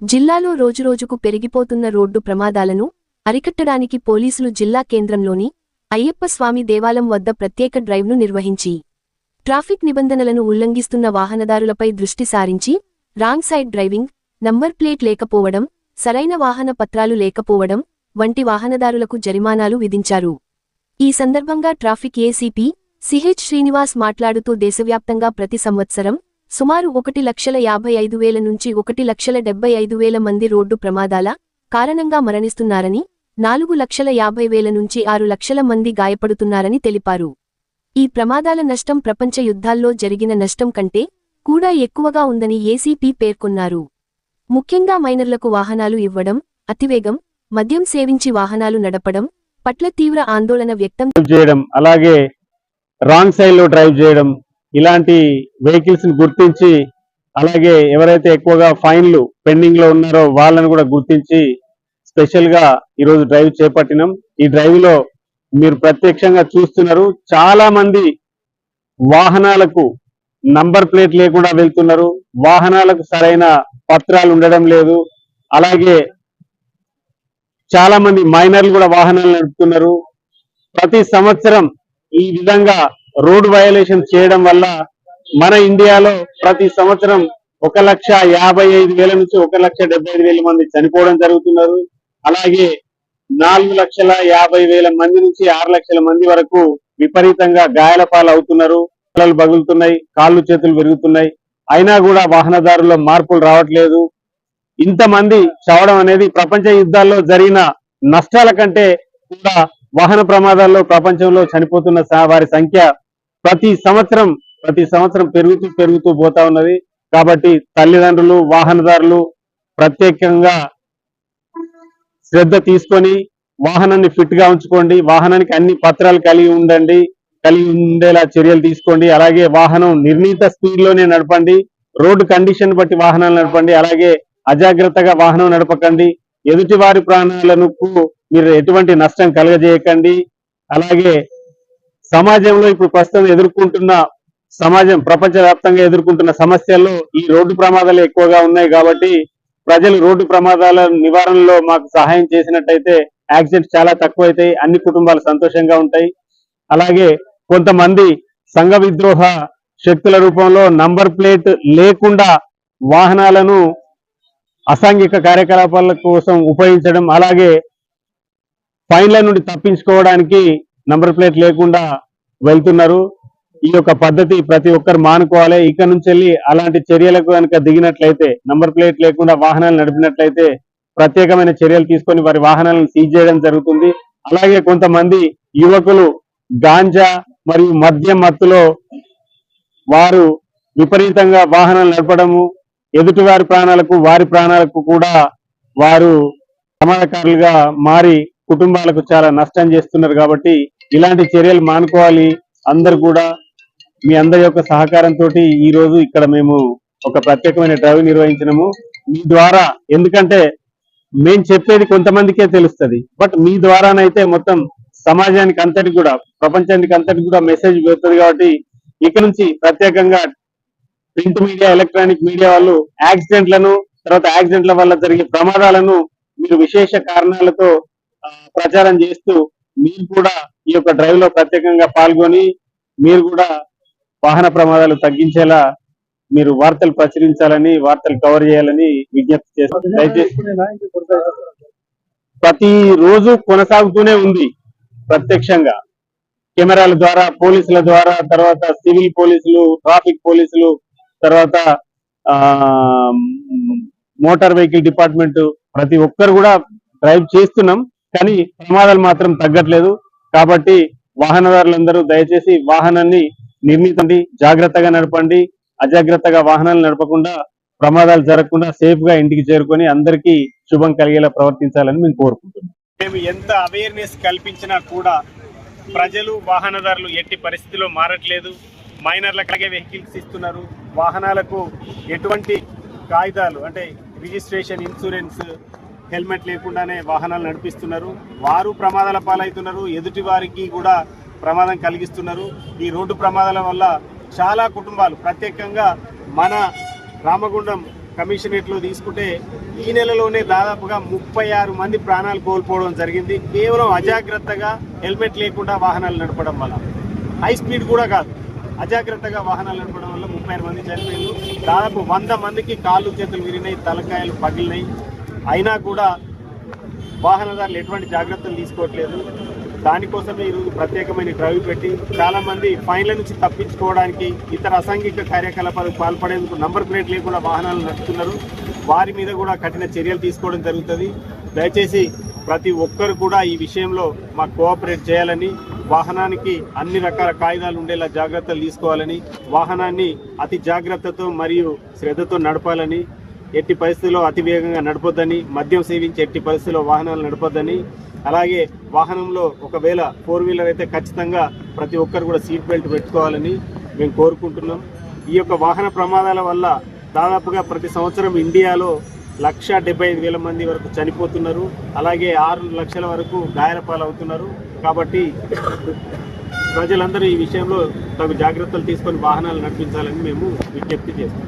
జిల్లాలో రోజురోజుకు పెరిగిపోతున్న రోడ్డు ప్రమాదాలను అరికట్టడానికి పోలీసులు జిల్లా కేంద్రంలోని అయ్యప్ప స్వామి దేవాలయం వద్ద ప్రత్యేక డ్రైవ్ను నిర్వహించి ట్రాఫిక్ నిబంధనలను ఉల్లంఘిస్తున్న వాహనదారులపై దృష్టి సారించి wrong side driving number plate లేకపోవడం సరైన వాహన పత్రాలు లేకపోవడం వంటి వాహనదారులకు జరిమానాలు విధించారు. ఈ సందర్భంగా ట్రాఫిక్ ఏసీపీ సిహెచ్ శ్రీనివాస్ మాట్లాడుతూ దేశవ్యాప్తంగా ప్రతి సంవత్సరం సుమారు ఒకటి లక్షల యాభై ఐదు వేల నుంచి ఒకటి లక్షల డెబ్బై ఐదు వేల మంది రోడ్డు ప్రమాదాల కారణంగా మరణిస్తున్నారని నాలుగు లక్షల యాభై వేల నుంచి ఆరు లక్షల మంది గాయపడుతున్నారని తెలిపారు. ఈ ప్రమాదాల నష్టం ప్రపంచ యుద్ధాల్లో జరిగిన నష్టం కంటే కూడా ఎక్కువగా ఉందని ఏసీపీ పేర్కొన్నారు. ముఖ్యంగా మైనర్లకు వాహనాలు ఇవ్వడం అతివేగం మద్యం సేవించి వాహనాలు నడపడం పట్ల తీవ్ర ఆందోళన వ్యక్తం చేయడం అలాగే రాంగ్ సైడ్లో డ్రైవ్ చేయడం ఇలాంటి వెహికల్స్ని గుర్తించి అలాగే ఎవరైతే ఎక్కువగా ఫైన్లు పెండింగ్లో ఉన్నారో వాళ్ళని కూడా గుర్తించి స్పెషల్గా ఈరోజు డ్రైవ్ చేపట్టినాం. ఈ డ్రైవ్లో మీరు ప్రత్యక్షంగా చూస్తున్నారు. చాలా మంది వాహనాలకు నంబర్ ప్లేట్ లేకుండా వెళ్తున్నారు. వాహనాలకు సరైన పత్రాలు ఉండడం లేదు. అలాగే చాలా మంది మైనర్లు కూడా వాహనాలు నడుపుతున్నారు. ప్రతి సంవత్సరం ఈ విధంగా రోడ్ వయలేషన్ చేయడం వల్ల మన ఇండియాలో ప్రతి సంవత్సరం ఒక లక్ష యాభై ఐదు వేల నుంచి ఒక లక్ష డెబ్బై ఐదు వేల మంది చనిపోవడం జరుగుతున్నారు. అలాగే నాలుగు లక్షల యాభై వేల మంది నుంచి ఆరు లక్షల మంది వరకు విపరీతంగా గాయాల పాలు అవుతున్నారు పగులుతున్నాయి కాళ్ళు చేతులు పెరుగుతున్నాయి అయినా కూడా వాహనదారుల్లో మార్పులు రావట్లేదు. ఇంతమంది చావడం అనేది ప్రపంచ యుద్ధాల్లో జరిగిన నష్టాల కంటే కూడా వాహన ప్రమాదాల్లో ప్రపంచంలో చనిపోతున్న వారి సంఖ్య ప్రతి సంవత్సరం ప్రతి సంవత్సరం పెరుగుతూ పెరుగుతూ పోతా ఉన్నది. కాబట్టి తల్లిదండ్రులు వాహనదారులు ప్రత్యేకంగా శ్రద్ధ తీసుకొని వాహనాన్ని ఫిట్గా ఉంచుకోండి. వాహనానికి అన్ని పత్రాలు కలిగి ఉండండి. కలిగి ఉండేలా చర్యలు తీసుకోండి. అలాగే వాహనం నిర్ణీత స్పీడ్లోనే నడపండి. రోడ్డు కండిషన్ బట్టి వాహనాలు నడపండి. అలాగే అజాగ్రత్తగా వాహనం నడపకండి. ఎదుటి వారి ప్రాణాలను మీరు ఎటువంటి నష్టం కలగజేయకండి. అలాగే సమాజంలో ఇప్పుడు ప్రస్తుతం ఎదుర్కొంటున్న సమాజం ప్రపంచవ్యాప్తంగా ఎదుర్కొంటున్న సమస్యల్లో ఈ రోడ్డు ప్రమాదాలు ఎక్కువగా ఉన్నాయి కాబట్టి ప్రజలు రోడ్డు ప్రమాదాల నివారణలో మాకు సహాయం చేసినట్టయితే యాక్సిడెంట్స్ చాలా తక్కువ అవుతాయి అన్ని కుటుంబాలు సంతోషంగా ఉంటాయి. అలాగే కొంతమంది సంఘ విద్రోహ శక్తుల రూపంలో నంబర్ ప్లేట్ లేకుండా వాహనాలను అసాంఘిక కార్యకలాపాల కోసం ఉపయోగించడం అలాగే ఫైన్ల నుండి తప్పించుకోవడానికి నంబర్ ప్లేట్ లేకుండా వెళ్తున్నారు. ఈ యొక్క పద్ధతి ప్రతి ఒక్కరు మానుకోవాలి. ఇక్కడ నుంచి వెళ్ళి అలాంటి చర్యలకు కనుక దిగినట్లయితే నంబర్ ప్లేట్ లేకుండా వాహనాలు నడిపినట్లయితే ప్రత్యేకమైన చర్యలు తీసుకొని వారి వాహనాలను సీజ్ చేయడం జరుగుతుంది. అలాగే కొంతమంది యువకులు గాంజా మరియు మద్యం మత్తులో వారు విపరీతంగా వాహనాలు నడపడము ఎదుటి వారి ప్రాణాలకు వారి ప్రాణాలకు కూడా వారు ప్రమాదకారులుగా మారి కుటుంబాలకు చాలా నష్టం చేస్తున్నారు కాబట్టి ఇలాంటి చర్యలు మానుకోవాలి. అందరు కూడా మీ అందరి యొక్క సహకారంతో ఈ రోజు ఇక్కడ మేము ఒక ప్రత్యేకమైన డ్రైవ్ నిర్వహించినాము. మీ ద్వారా ఎందుకంటే మేము చెప్పేది కొంతమందికే తెలుస్తుంది. బట్ మీ ద్వారానైతే మొత్తం సమాజానికి అంతటి కూడా ప్రపంచానికి అంతటి కూడా మెసేజ్ వెళ్తుంది కాబట్టి ఇక నుంచి ప్రత్యేకంగా ప్రింట్ మీడియా ఎలక్ట్రానిక్ మీడియా వాళ్ళు యాక్సిడెంట్లను తర్వాత యాక్సిడెంట్ల వల్ల జరిగే ప్రమాదాలను మీరు విశేష కారణాలతో ప్రచారం చేస్తూ మీరు కూడా ఈ యొక్క డ్రైవ్లో ప్రత్యేకంగా పాల్గొని మీరు కూడా వాహన ప్రమాదాలు తగ్గించేలా మీరు వార్తలు ప్రచురించాలని వార్తలు కవర్ చేయాలని విజ్ఞప్తి దయచేసి ప్రతి రోజు కొనసాగుతూనే ఉంది ప్రత్యక్షంగా. కెమెరాల ద్వారా పోలీసుల ద్వారా తర్వాత సివిల్ పోలీసులు ట్రాఫిక్ పోలీసులు తర్వాత మోటార్ వెహికల్ డిపార్ట్మెంట్ ప్రతి ఒక్కరు కూడా డ్రైవ్ చేస్తున్నాం. కానీ ప్రమాదాలు మాత్రం తగ్గట్లేదు. కాబట్టి వాహనదారులందరూ దయచేసి వాహనాన్ని నిర్మితండి జాగ్రత్తగా నడపండి అజాగ్రత్తగా వాహనాలు నడపకుండా ప్రమాదాలు జరగకుండా సేఫ్గా ఇంటికి చేరుకొని అందరికీ శుభం కలిగేలా ప్రవర్తించాలని మేము కోరుకుంటున్నాం. మేము ఎంత అవేర్నెస్ కల్పించినా కూడా ప్రజలు వాహనదారులు ఎట్టి పరిస్థితిలో మారట్లేదు. మైనర్లకు అలాగే వెహికల్స్ ఇస్తున్నారు. వాహనాలకు ఎటువంటి కాగితాలు అంటే రిజిస్ట్రేషన్ ఇన్సూరెన్స్ హెల్మెట్ లేకుండానే వాహనాలు నడిపిస్తున్నారు. వారు ప్రమాదాల పాలవుతున్నారు. ఎదుటి వారికి కూడా ప్రమాదం కలిగిస్తున్నారు. ఈ రోడ్డు ప్రమాదాల వల్ల చాలా కుటుంబాలు ప్రత్యేకంగా మన రామగుండం కమిషనరేట్లో తీసుకుంటే ఈ నెలలోనే దాదాపుగా ముప్పై ఆరు మంది ప్రాణాలు కోల్పోవడం జరిగింది. కేవలం అజాగ్రత్తగా హెల్మెట్ లేకుండా వాహనాలు నడపడం వల్ల. హై స్పీడ్ కూడా కాదు. అజాగ్రత్తగా వాహనాలు నడపడం వల్ల ముప్పై ఆరు మంది చనిపోయారు. దాదాపు వంద మందికి కాళ్ళు చేతులు విరిగినాయి తలకాయలు పగిలినాయి. అయినా కూడా వాహనదారులు ఎటువంటి జాగ్రత్తలు తీసుకోవట్లేదు. దానికోసమే ఈరోజు ప్రత్యేకమైన డ్రైవ్ పెట్టి చాలామంది ఫైన్ల నుంచి తప్పించుకోవడానికి ఇతర అసాంఘిక కార్యకలాపాలకు పాల్పడేందుకు నంబర్ ప్లేట్ లేకుండా వాహనాలు నడుపుతున్నారు. వారి మీద కూడా కఠిన చర్యలు తీసుకోవడం జరుగుతుంది. దయచేసి ప్రతి ఒక్కరు కూడా ఈ విషయంలో మాకు కోఆపరేట్ చేయాలని వాహనానికి అన్ని రకాల కాయిదాలు ఉండేలా జాగ్రత్తలు తీసుకోవాలని వాహనాన్ని అతి జాగ్రత్తతో మరియు శ్రద్ధతో నడపాలని ఎట్టి పరిస్థితుల్లో అతి వేగంగా నడపొద్దని మద్యం సేవించి ఎట్టి పరిస్థితుల్లో వాహనాలు నడపొద్దని అలాగే వాహనంలో ఒకవేళ ఫోర్ వీలర్ అయితే ఖచ్చితంగా ప్రతి ఒక్కరు కూడా సీట్ బెల్ట్ పెట్టుకోవాలని మేము కోరుకుంటున్నాం. ఈ యొక్క వాహన ప్రమాదాల వల్ల దాదాపుగా ప్రతి సంవత్సరం ఇండియాలో లక్ష ఐదు వేల మంది వరకు చనిపోతున్నారు. అలాగే ఆరు లక్షల వరకు గాయాల పాలవుతున్నారు కాబట్టి ప్రజలందరూ ఈ విషయంలో తగు జాగ్రత్తలు తీసుకొని వాహనాలు నడిపించాలని మేము విజ్ఞప్తి చేస్తాం